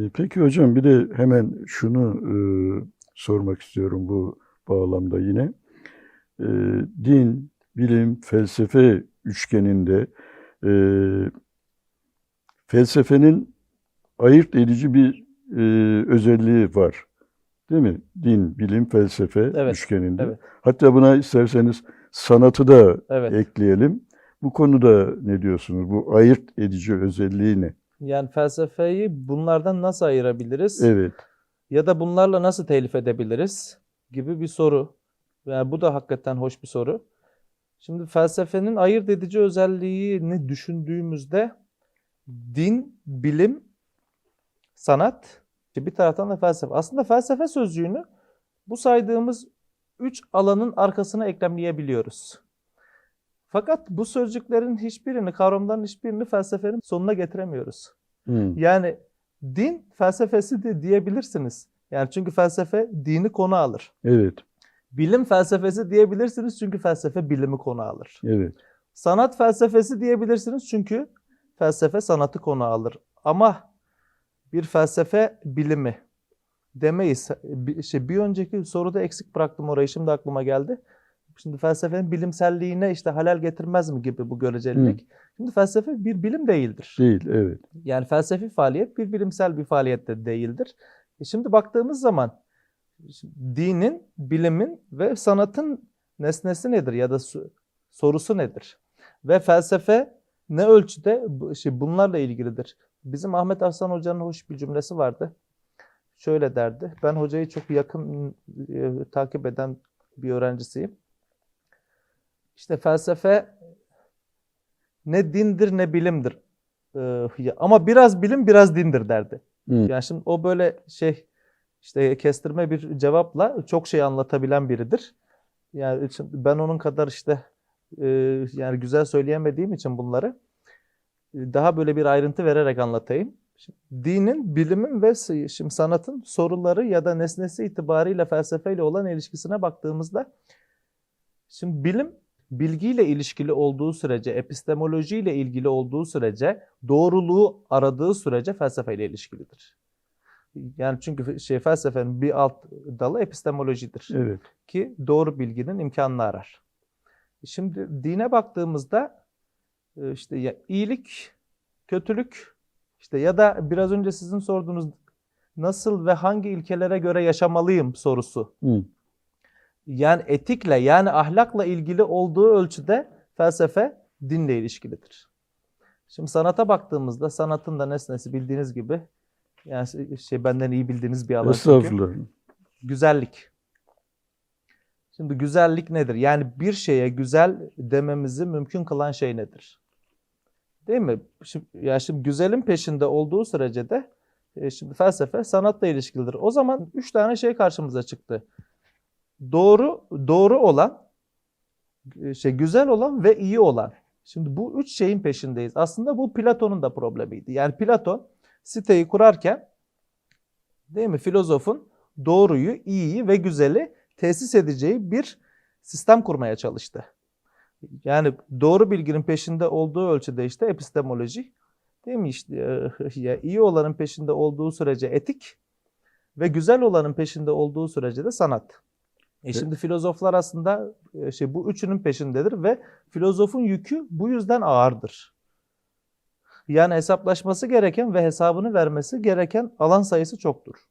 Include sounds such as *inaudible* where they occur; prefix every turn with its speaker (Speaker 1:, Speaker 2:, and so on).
Speaker 1: E, Peki hocam bir de hemen şunu e, sormak istiyorum bu bağlamda yine. E, din, bilim, felsefe üçgeninde e, felsefenin ayırt edici bir e, özelliği var. Değil mi? Din, bilim, felsefe
Speaker 2: Evet,
Speaker 1: üçgeninde.
Speaker 2: evet.
Speaker 1: Hatta buna isterseniz sanatı da
Speaker 2: Evet.
Speaker 1: ekleyelim. Bu konuda ne diyorsunuz? Bu ayırt edici özelliği ne?
Speaker 2: Yani felsefeyi bunlardan nasıl ayırabiliriz?
Speaker 1: Evet.
Speaker 2: Ya da bunlarla nasıl telif edebiliriz gibi bir soru. Yani bu da hakikaten hoş bir soru. Şimdi felsefenin ayırt edici özelliğini düşündüğümüzde din, bilim, sanat, bir taraftan da felsefe. Aslında felsefe sözcüğünü bu saydığımız üç alanın arkasına eklemleyebiliyoruz. Fakat bu sözcüklerin hiçbirini, kavramların hiçbirini felsefenin sonuna getiremiyoruz.
Speaker 1: Hı.
Speaker 2: Yani din felsefesi de diyebilirsiniz. Yani çünkü felsefe dini konu alır.
Speaker 1: Evet.
Speaker 2: Bilim felsefesi diyebilirsiniz çünkü felsefe bilimi konu alır.
Speaker 1: Evet.
Speaker 2: Sanat felsefesi diyebilirsiniz çünkü felsefe sanatı konu alır. Ama bir felsefe bilimi demeyiz. Bir, şey, bir önceki soruda eksik bıraktım orayı şimdi aklıma geldi. Şimdi felsefenin bilimselliğine işte halel getirmez mi gibi bu görecelilik. Şimdi felsefe bir bilim değildir.
Speaker 1: Değil. Evet.
Speaker 2: Yani felsefi faaliyet bir bilimsel bir faaliyet de değildir. E şimdi baktığımız zaman dinin, bilimin ve sanatın nesnesi nedir ya da su- sorusu nedir? Ve felsefe ne ölçüde şey bunlarla ilgilidir? Bizim Ahmet Arslan Hoca'nın hoş bir cümlesi vardı. Şöyle derdi. Ben hocayı çok yakın e, takip eden bir öğrencisiyim. İşte felsefe ne dindir ne bilimdir. Ee, ama biraz bilim biraz dindir derdi.
Speaker 1: Hı.
Speaker 2: Yani şimdi o böyle şey işte kestirme bir cevapla çok şey anlatabilen biridir. Yani ben onun kadar işte e, yani güzel söyleyemediğim için bunları e, daha böyle bir ayrıntı vererek anlatayım. Şimdi dinin, bilimin ve şimdi sanatın soruları ya da nesnesi itibariyle felsefeyle olan ilişkisine baktığımızda şimdi bilim bilgiyle ilişkili olduğu sürece, epistemolojiyle ilgili olduğu sürece, doğruluğu aradığı sürece felsefeyle ilişkilidir. Yani çünkü şey felsefenin bir alt dalı epistemolojidir
Speaker 1: Evet.
Speaker 2: ki doğru bilginin imkanını arar. Şimdi dine baktığımızda e, işte ya iyilik, kötülük işte ya da biraz önce sizin sorduğunuz nasıl ve hangi ilkelere göre yaşamalıyım sorusu.
Speaker 1: Hı.
Speaker 2: Yani etikle yani ahlakla ilgili olduğu ölçüde felsefe dinle ilişkilidir. Şimdi sanata baktığımızda sanatın da nesnesi bildiğiniz gibi yani şey benden iyi bildiğiniz bir alan.
Speaker 1: Estağfurullah.
Speaker 2: Güzellik. Şimdi güzellik nedir? Yani bir şeye güzel dememizi mümkün kılan şey nedir? Değil mi? Şimdi, ya şimdi güzelin peşinde olduğu sürece de e, şimdi felsefe sanatla ilişkilidir. O zaman üç tane şey karşımıza çıktı. Doğru, doğru olan, e, şey güzel olan ve iyi olan. Şimdi bu üç şeyin peşindeyiz. Aslında bu Platon'un da problemiydi. Yani Platon siteyi kurarken değil mi filozofun doğruyu, iyiyi ve güzeli tesis edeceği bir sistem kurmaya çalıştı. Yani doğru bilginin peşinde olduğu ölçüde işte epistemoloji, değil mi işte e, *laughs* ya iyi olanın peşinde olduğu sürece etik ve güzel olanın peşinde olduğu sürece de sanat. E şimdi filozoflar aslında e, şey bu üçünün peşindedir ve filozofun yükü bu yüzden ağırdır. Yani hesaplaşması gereken ve hesabını vermesi gereken alan sayısı çoktur.